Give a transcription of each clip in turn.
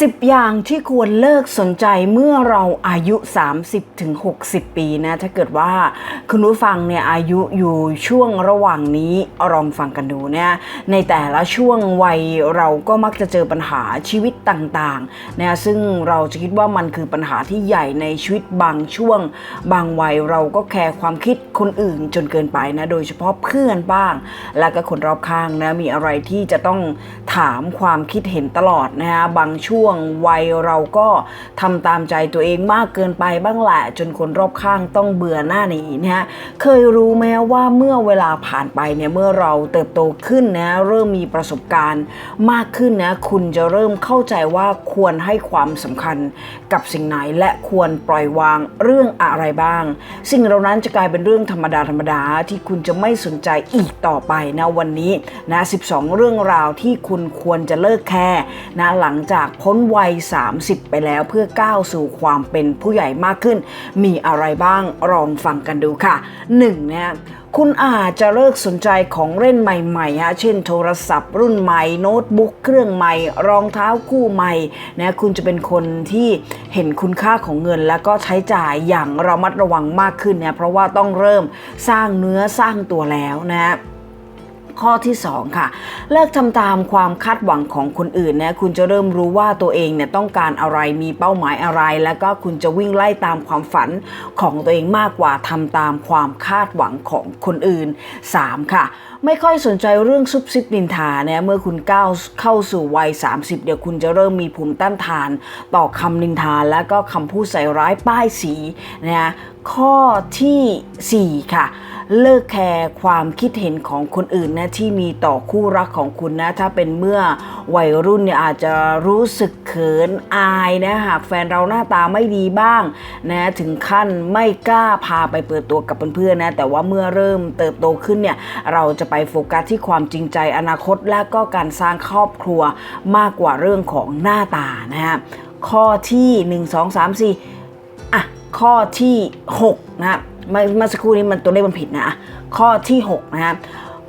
10 อย่างที่ควรเลิกสนใจเมื่อเราอายุ30ถึงปีนะ ถ้าเกิดว่าคุณผู้ฟังเนี่ยอายุอยู่ช่วงระหว่างนี้ลองฟังกันดูเนี่ยในแต่ละช่วงวัยเราก็มักจะเจอปัญหาชีวิตต่างๆนะซึ่งเราจะคิดว่ามันคือปัญหาที่ใหญ่ในชีวิตบางช่วง บางวัยเราก็แคร์ความคิดคนอื่นจนเกินไปนะโดยเฉพาะเพื่อนบ้าง แล้วก็คนรอบข้างนะมีอะไรที่จะต้องถามความคิดเห็นตลอดนะฮะบางช่วงวัยเราก็ทำตามใจตัวเองมากเกินไปบ้างแหละ จนคนรอบข้างต้องเบื่อหน้าหนีนะฮะเคยรู้ไหมว่าเมื่อเวลาผ่านไปเนี่ยเมื่อเราเติบโตขึ้นนะเริ่มมีประสบการณ์มากขึ้นนะคุณจะเริ่มเข้าใจว่าควรให้ความสำคัญกับสิ่งไหนและควรปล่อยวางเรื่องอะไรบ้าง สิ่งเหล่านั้นจะกลายเป็นเรื่องธรรมดาธรรมดาที่คุณจะไม่สนใจอีกต่อไปนะวันนี้นะ 12 เรื่องราวที่คุณควรจะเลิกแคร์นะหลังจากพ้นวัย 30 ไปแล้วเพื่อก้าวสู่ความเป็นผู้ใหญ่มากขึ้น มีอะไรบ้างลองฟังกันดูค่ะ 1 นะคุณอาจจะเลิกสนใจของเล่นใหม่ๆฮะ เช่นโทรศัพท์รุ่นใหม่ โน้ตบุ๊กเครื่องใหม่ รองเท้าคู่ใหม่นะคุณจะเป็นคนที่เห็นคุณค่าของเงิน แล้วก็ใช้จ่ายอย่างระมัดระวังมากขึ้นนะเพราะว่าต้องเริ่มสร้างเนื้อสร้างตัวแล้วนะ ข้อที่2ค่ะ เลิกทำตามความคาดหวังของคนอื่นนะคุณจะเริ่มรู้ว่าตัวเองเนี่ยต้องการอะไรมีเป้าหมายอะไร แล้วก็คุณจะวิ่งไล่ตามความฝันของตัวเองมากกว่าทำตามความคาดหวังของคนอื่น 3. ค่ะไม่ค่อยสนใจเรื่องซุบซิบนินทาเนี่ยเมื่อคุณก้าวเข้าสู่วัย 30 เดี๋ยวคุณจะเริ่มมีภูมิต้านทาน ต่อคำนินทาและก็คำพูดใส่ร้ายป้ายสีนะ ข้อทีสี่ 4 ค่ะ เลิกแคร์ความคิดเห็นของคนอื่นนะที่มีต่อคู่รักของคุณนะ ถ้าเป็นเมื่อวัยรุ่นเนี่ยอาจจะรู้สึกเขินอายนะหากแฟนเราหน้าตาไม่ดีบ้างนะถึงขั้นไม่กล้าพาไปเปิดตัวกับเพื่อนๆนะแต่ว่าเมื่อเริ่มเติบโตขึ้นเนี่ยเราจะไปโฟกัสที่ความจริงใจอนาคตและก็การสร้างครอบครัวมากกว่าเรื่องของหน้าตานะฮะข้อที่ 1 2 3 4อ่ ข้อที่6นะมื่อเมื่อสักครู่นี้มันตัวเลขมันผิดนะ ข้อที่6นะฮะ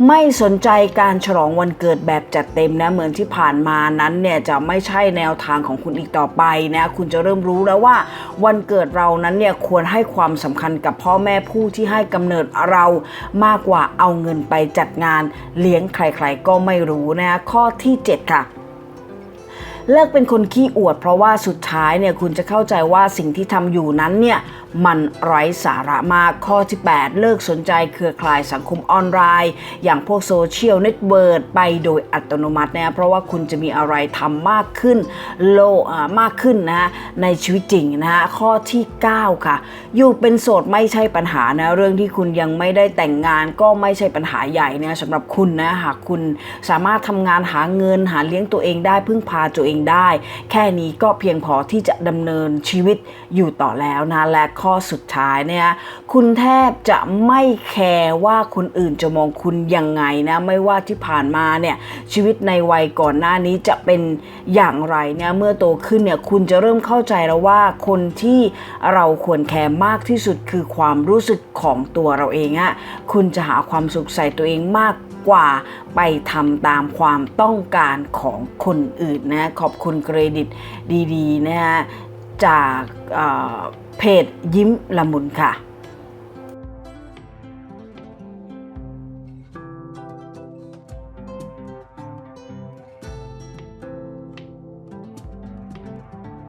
ไม่สนใจการฉลองวันเกิดแบบจัดเต็มนะเหมือนที่ผ่านมานั้นเนี่ยจะไม่ใช่แนวทางของคุณอีกต่อไปนะคุณจะเริ่มรู้แล้วว่าวันเกิดเรานั้นเนี่ยควรให้ความสำคัญกับพ่อแม่ผู้ที่ให้กำเนิดเรามากกว่าเอาเงินไปจัดงานเลี้ยงใครๆก็ไม่รู้นะข้อที่ 7 ค่ะ เลิกเป็นคนขี้อวด เพราะว่าสุดท้ายเนี่ยคุณจะเข้าใจว่าสิ่งที่ทำอยู่นั้นเนี่ยมันไร้สาระมากข้อที่ 8 เลิกสนใจเครือข่ายสังคมออนไลน์ อย่างพวกโซเชียลเน็ตเวิร์ดไปโดยอัตโนมัตินะเพราะว่าคุณจะมีอะไรทำมากขึ้นโลอ่ามากขึ้นนะในชีวิตจริงนะฮะข้อที่ 9 ค่ะ อยู่เป็นโสดไม่ใช่ปัญหานะเรื่องที่คุณยังไม่ได้แต่งงานก็ไม่ใช่ปัญหาใหญ่นะสำหรับคุณนะหากคุณสามารถทำงานหาเงินหาเลี้ยงตัวเองได้พึ่งพาตัวเองได้ แค่นี้ก็เพียงพอที่จะดำเนินชีวิตอยู่ต่อแล้วนะและข้อสุดท้ายเนี่ยคุณแทบจะไม่แคร์ว่าคนอื่นจะมองคุณยังไงนะไม่ว่าที่ผ่านมาเนี่ยชีวิตในวัยก่อนหน้านี้จะเป็นอย่างไรเนี่ยเมื่อโตขึ้นเนี่ยคุณจะเริ่มเข้าใจแล้วว่าคนที่เราควรแคร์มากที่สุดคือความรู้สึกของตัวเราเองอะคุณจะหาความสุขใส่ตัวเองมากกว่าไปทำตามความต้องการของคนอื่นนะขอบคุณเครดิตดีๆนะฮะจากเอ่อเพจยิ้มละมุนค่ะ